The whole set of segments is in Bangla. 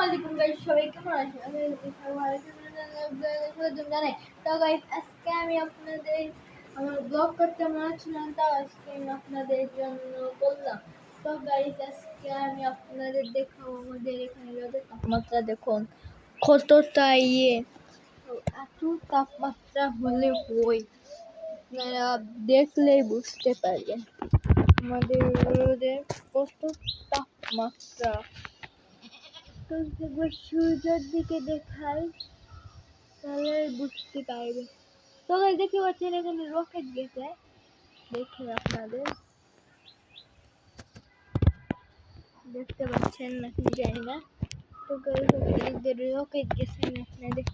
সবাই কেমন আমি আজকে আমি আপনাদের, আমার করতে মনে আজকে আমি আপনাদের জন্য বললাম। আজকে আমি আপনাদের আমাদের এখানে তাপমাত্রা, দেখুন, কতটা ইয়ে এত তাপমাত্রা হলে হই আপনারা দেখলেই বুঝতে পারবেন। আমাদের কত তাপমাত্রা। তো একবার সূর্যের দিকে দেখাই তাহলে বুঝতে পারবে। তো গাইস দেখতে পাচ্ছেন, এখানে রকেট গেছে। দেখে আপনাদের। দেখতে পাচ্ছেন নাকি, জানি না। তো গাইস আপনাদের রকেট গেছে আমি আপনাদের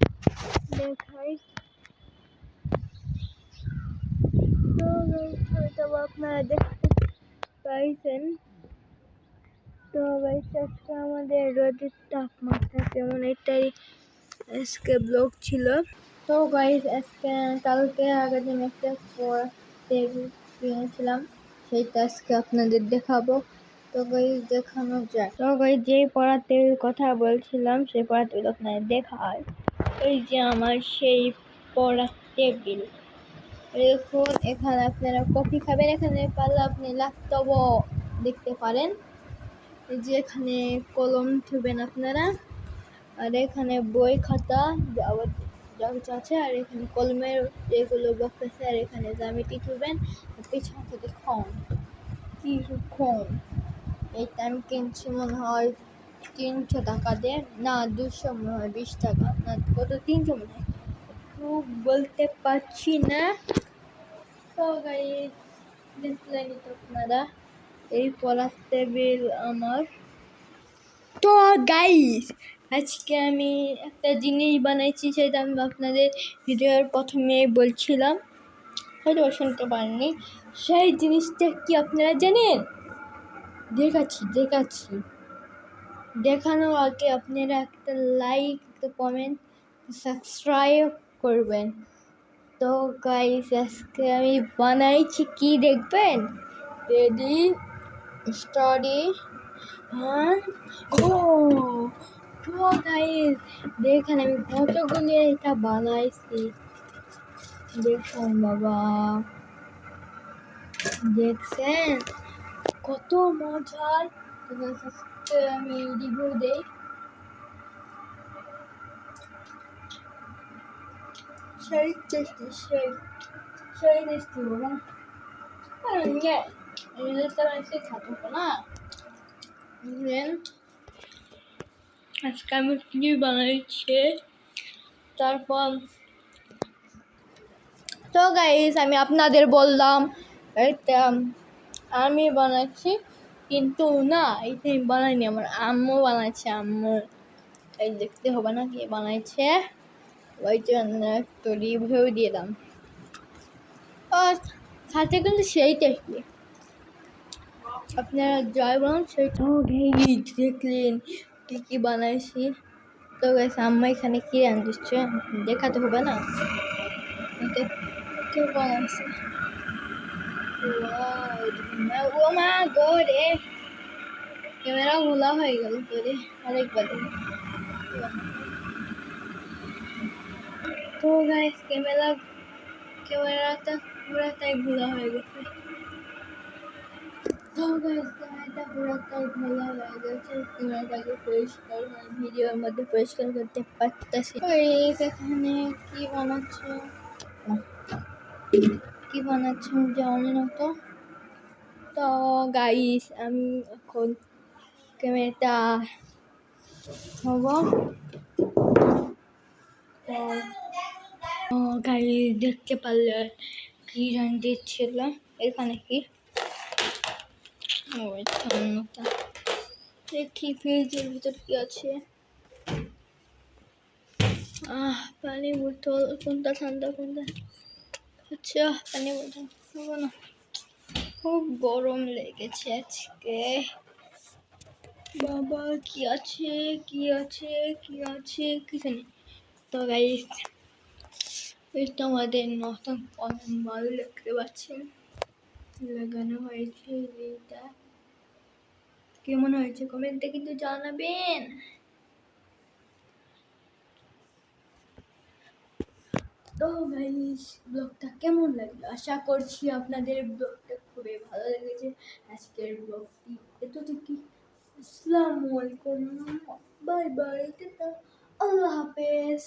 দেখাই তো গাইস হয়তো বা আপনারা দেখতে পাইছেন। তো আজকে আমাদের রোদের তাপমাত্রা কেমন এটাই আজকে ব্লগ ছিল। তো গাইস আজকে, কালকে আগের দিন একটা কিনেছিলাম সেইটা আজকে আপনাদের দেখাবো। তো গাইস দেখানো যায় তো গাইস যেই পড়াতে কথা বলছিলাম সেই পড়াতে আপনাদের দেখায় এই যে আমার সেই পড়ার টেবিল দেখুন, এখানে আপনারা কফি খাবেন, এখানে পারলে আপনি ল্যাপটপও দেখতে পারেন। এই যে এখানে কলম থুবেন আপনারা, আর এখানে বই খাতা যা কিছু আছে, আর এখানে কলমের যেগুলো বক্স আছে, আর এখানে জ্যামিতি থুবেন পিছন থেকে খম কিছুক্ষণ এইটা আমি কিনছি মনে হয় তিনশো টাকা দিয়ে, না দুশো মনে হয় বিশ টাকা, না কত তিনশো মনে হয়। খুব বলতে পারছি না। তো গাড়ি দেখলেনই তো আপনারা। এই টেবিল আমার। তো গাইস আজকে আমি একটা জিনিস বানাইছি, সেটা আমি আপনাদের ভিডিওর প্রথমে বলছিলাম। হয়তো শুনতে পারেননি। সেই জিনিসটা কি আপনারা জানেন? দেখাচ্ছি দেখাচ্ছি। দেখানোর আগে আপনারা একটা লাইক একটা কমেন্ট সাবস্ক্রাইব করবেন। তো গাইস আজকে আমি বানাইছি, কি দেখবেন? রেডি স্টাডি হ্যাঁ? ও তো গাইস দেখেন আমি কতগুলি এটা বানাইছি। দেখুন বাবা, দেখছেন? কত মজার। আমি রিভিউ দেই। সেই টেস্টি, সেই সেই টেস্টি বাবা। খাব না আজকে আমি কি বানাইছি তারপর তো গাইস আমি আপনাদের বললাম আমি বানাচ্ছি, কিন্তু না এটা আমি বানাইনি, আমার আম্মু বানাচ্ছে, আম্মু। এই দেখতে হবে না কি বানাইছে? ওই জন্য একটু রিভিউ দিলাম আর সাথে কিন্তু সেই টেস্টি আপনারা জয় বলুন ঘেয়ে দেখলেন কী কী বানাইছি। তো গেছে আম্মা এখানে কী রান্ধিচ্ছে? দেখাতে হবে না? কে বানাইছে? ও মা গো রে ক্যামেরা ঘোলা হয়ে গেল তোরে আরেকবার তো গাইস ক্যামেরা, ক্যামেরাটা পুরাটাই ঘোলা হয়ে গেছে। পরিষ্কার মধ্যে পরিষ্কার করতে এখানে কি বানাচ্ছে কি জানি না তো তো গাইস আমি এখন ক্যামেরাটা হব গাইস দেখতে পারলে কি রান্ধিছিল এখানে কি? ওই অন্যটা দেখি ফ্রিজের ভিতর কি আছে? আহ, পানি বোতল, কোনটা ঠান্ডা, কোনটা? আচ্ছা পানি বোতল। না। খুব গরম লেগেছে আজকে। বাবা, কি আছে কি আছে কি আছে কি জানি তো গাইস এটা নতুন কলম মাল দেখতে পাচ্ছেন। লাগানো হয়েছে এইটা। কেমন হয়েছে, কমেন্টে কিন্তু জানাবেন। তো ভাই ব্লগটা কেমন লাগল? আশা করছি আপনাদের ব্লগটা খুবই ভালো লেগেছে। আজকের ব্লগটি এতটুকু আসসালামু আলাইকুম, বাই বাই আল্লাহ হাফেজ।